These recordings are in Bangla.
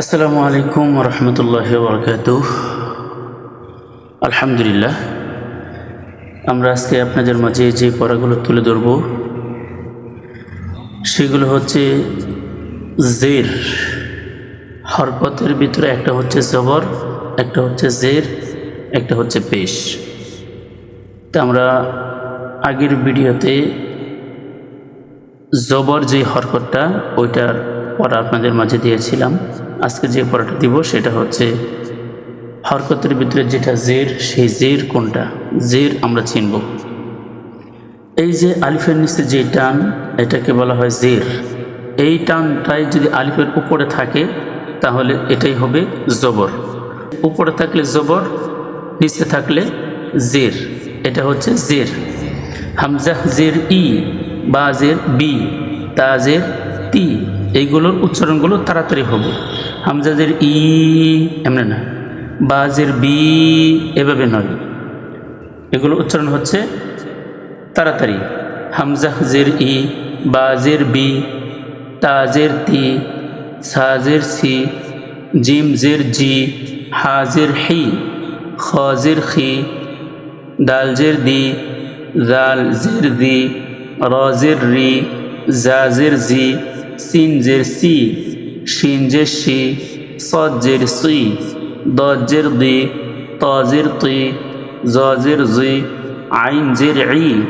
আসসালামু আলাইকুম রহমতুল্লাহ বরকাত আলহামদুলিল্লাহ, আমরা আজকে আপনাদের মাঝে যে পড়াগুলো তুলে ধরব, সেগুলো হচ্ছে জের। হরকতের ভিতরে একটা হচ্ছে জবর, একটা হচ্ছে জের, একটা হচ্ছে পেশ। তা আমরা আগের ভিডিওতে জবর যে হরকতটা, ওইটার পড়া আপনাদের মাঝে দিয়েছিলাম। আজকে যে পড়াটা দিব সেটা হচ্ছে হরকতের ভিতরে যেটা জের, সেই জের কোনটা? জের আমরা চিনব। এই যে আলিফের নিচে যে টান, এটাকে বলা হয় জের। এই টানটাই যদি আলিফের উপরে থাকে, তাহলে এটাই হবে জবর। উপরে থাকলে জবর, নিচে থাকলে জের। এটা হচ্ছে জের। হামজাহ জের ই, বা জের বি তাজের তি এইগুলোর উচ্চারণগুলো তাড়াতাড়ি হবে। হামজাদের ই, এমনি না। বাজের বি, এভাবে নয়। এগুলো উচ্চারণ হচ্ছে তাড়াতাড়ি। হামজাহ জের ই, বাজের বি, তাজের তি, সাজের সি জিম জের জি, হাজের হি, খজের খি, দালজের দি জাল জের দি, রজের রি, জাজের জি সিনজের সি শিনজের শি সজ্জের সুই দজ্জের দি, তজের তুই জজের জি, আইনজের ই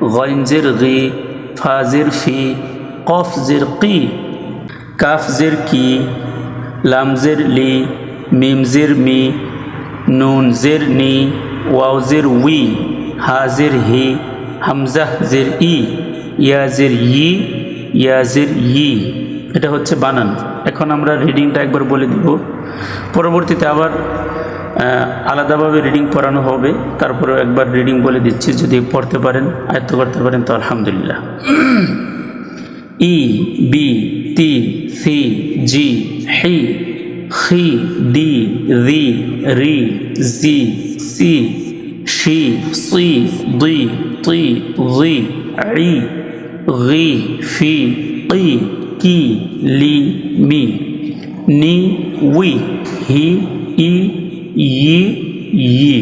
গঞ্জের গি ফাজের ফি, কফজের কি কাফজের কি, লামজের লি, মিমজের মি, নুনজের নি ওয়াউজের উই, হাজের হি হামজাহ জের ই, ইয়াজের ই ইয়াজের ই, এটা হচ্ছে বানান। এখন আমরা রিডিংটা একবার বলে দিব। পরবর্তীতে আবার আলাদাভাবে রিডিং পড়ানো হবে। তারপরেও একবার রিডিং বলে দিচ্ছি, যদি পড়তে পারেন, আয়ত্ত করতে পারেন, তো আলহামদুলিল্লাহ। ই, বি, তি, সি, জি, হি, খি, দি, রি রি, জি, সি, শি, সি, দুই, তুই, রি, ই। গি ফি কি কি লি মি নি উই হি ই ই ই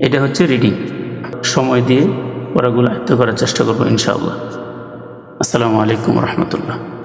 এটা হচ্ছে রিডিং সময় দিয়ে পড়াগুলো আয়ত্ত করার চেষ্টা করব ইনশাআল্লাহ। আসসালামু আলাইকুম রহমতুল্লাহ।